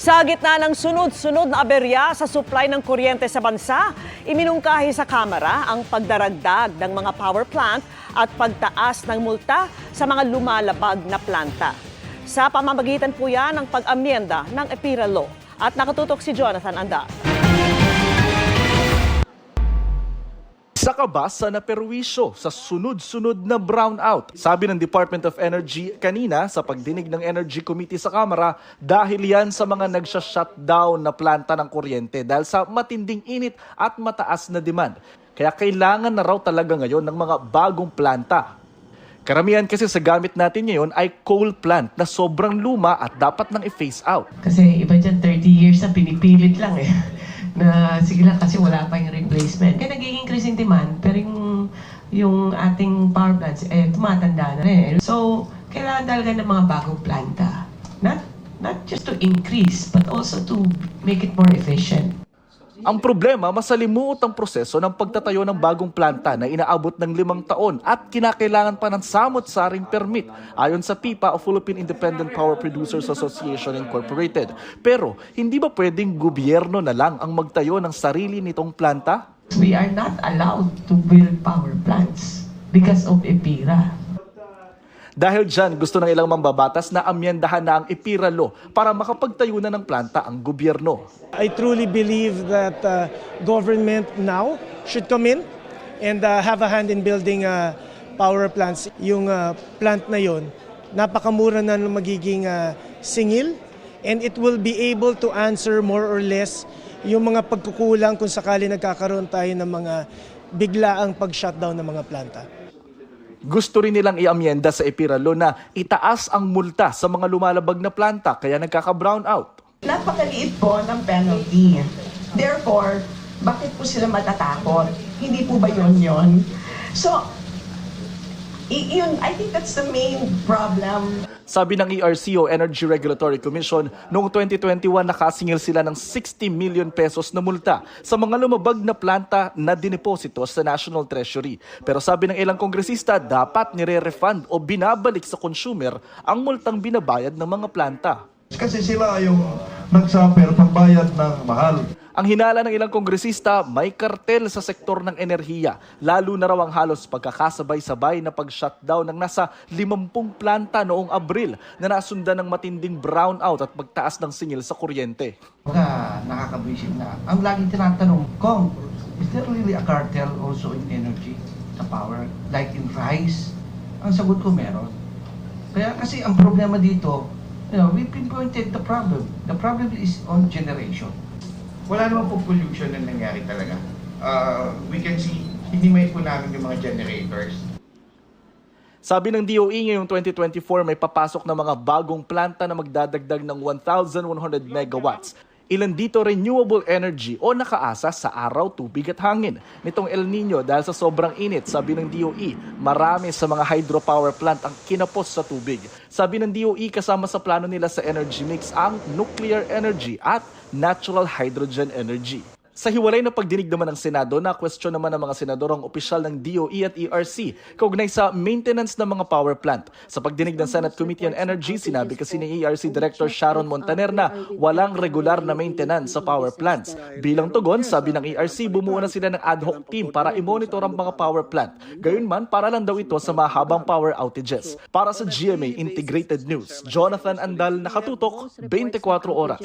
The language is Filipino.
Sa gitna ng sunod-sunod na aberya sa supply ng kuryente sa bansa, iminungkahi sa Kamara ang pagdaragdag ng mga power plant at pagtaas ng multa sa mga lumalabag na planta. Sa pamamagitan po yan ng pag-amyenda ng EPIRA Law. At nakatutok si Jonathan Anda. Isa ka ba sa naperwisyo sa sunod-sunod na brownout? Sabi ng Department of Energy kanina sa pagdinig ng Energy Committee sa Kamara dahil yan sa mga nagsha-shutdown na planta ng kuryente dahil sa matinding init at mataas na demand. Kaya kailangan na raw talaga ngayon ng mga bagong planta. Karamihan kasi sa gamit natin ngayon ay coal plant na sobrang luma at dapat nang i-phase out. Kasi iba dyan, 30 years na pinipilit lang eh. Na sige lang kasi wala pa yung replacement. Kaya naging increase in demand, pero yung, yung ating power plants, eh, tumatanda na rin. So, kailangan talaga ng mga bagong planta. Not, not just to increase, but also to make it more efficient. Ang problema, masalimuot ang proseso ng pagtatayo ng bagong planta na inaabot ng limang taon at kinakailangan pa ng samot-saring permit ayon sa PIPA o Philippine Independent Power Producers Association Incorporated. Pero hindi ba pwedeng gobyerno na lang ang magtayo ng sarili nitong planta? We are not allowed to build power plants because of EPIRA. Dahil dyan, gusto ng ilang mambabatas na amyendahan na ang EPIRA law para makapagtayo na ng planta ang gobyerno. I truly believe that uh, government now should come in and uh, have a hand in building uh, power plants. Yung uh, plant na yon, napakamura na ng magiging uh, singil and it will be able to answer more or less yung mga pagkukulang kung sakali nagkakaroon tayo ng mga biglaang pag-shutdown ng mga planta. Gusto rin nilang iamyenda sa EPIRA law na itaas ang multa sa mga lumalabag na planta kaya nagkaka-brown out. Napakaliit po ng penalty. Therefore, bakit po sila matatakot? Hindi po ba yun yun? So, yun, I think that's the main problem. Sabi ng ERC o Energy Regulatory Commission, noong 2021 nakasingil sila ng 60 million pesos na multa sa mga lumabag na planta na dineposito sa National Treasury. Pero sabi ng ilang kongresista, dapat nire-refund o binabalik sa consumer ang multang binabayad ng mga planta. Kasi sila yung nagsuffer pagbayad ng mahal. Ang hinala ng ilang kongresista, may kartel sa sektor ng enerhiya, lalo na raw ang halos pagkakasabay-sabay na pag-shutdown ng nasa 50 planta noong Abril na nasundan ng matinding brownout at pagtaas ng singil sa kuryente. Mga nakakabwisit na. Ang laging tinatanong, Kong, is there really a cartel also in energy, sa power, like in rice? Ang sagot ko meron. Kaya kasi ang problema dito, you know, we pinpointed the problem. The problem is on generation. wala naman po pollution na nangyari talaga. Uh, we can see, hinimay po namin yung mga generators. Sabi ng DOE ngayong 2024 may papasok na mga bagong planta na magdadagdag ng 1,100 megawatts. Ilan dito renewable energy o nakaasa sa araw, tubig at hangin. Nitong El Nino dahil sa sobrang init, sabi ng DOE, marami sa mga hydropower plant ang kinapos sa tubig. Sabi ng DOE kasama sa plano nila sa energy mix ang nuclear energy at natural hydrogen energy. Sa hiwalay na pagdinig naman ng Senado, na question naman ng mga senador ang opisyal ng DOE at ERC kaugnay sa maintenance ng mga power plant. Sa pagdinig ng Senate Committee on Energy, sinabi kasi ni ERC Director Sharon Montaner na walang regular na maintenance sa power plants. Bilang tugon, sabi ng ERC, bumuo na sila ng ad hoc team para i-monitor ang mga power plant. Gayunman, para lang daw ito sa mahabang power outages. Para sa GMA Integrated News, Jonathan Andal, nakatutok, 24 oras.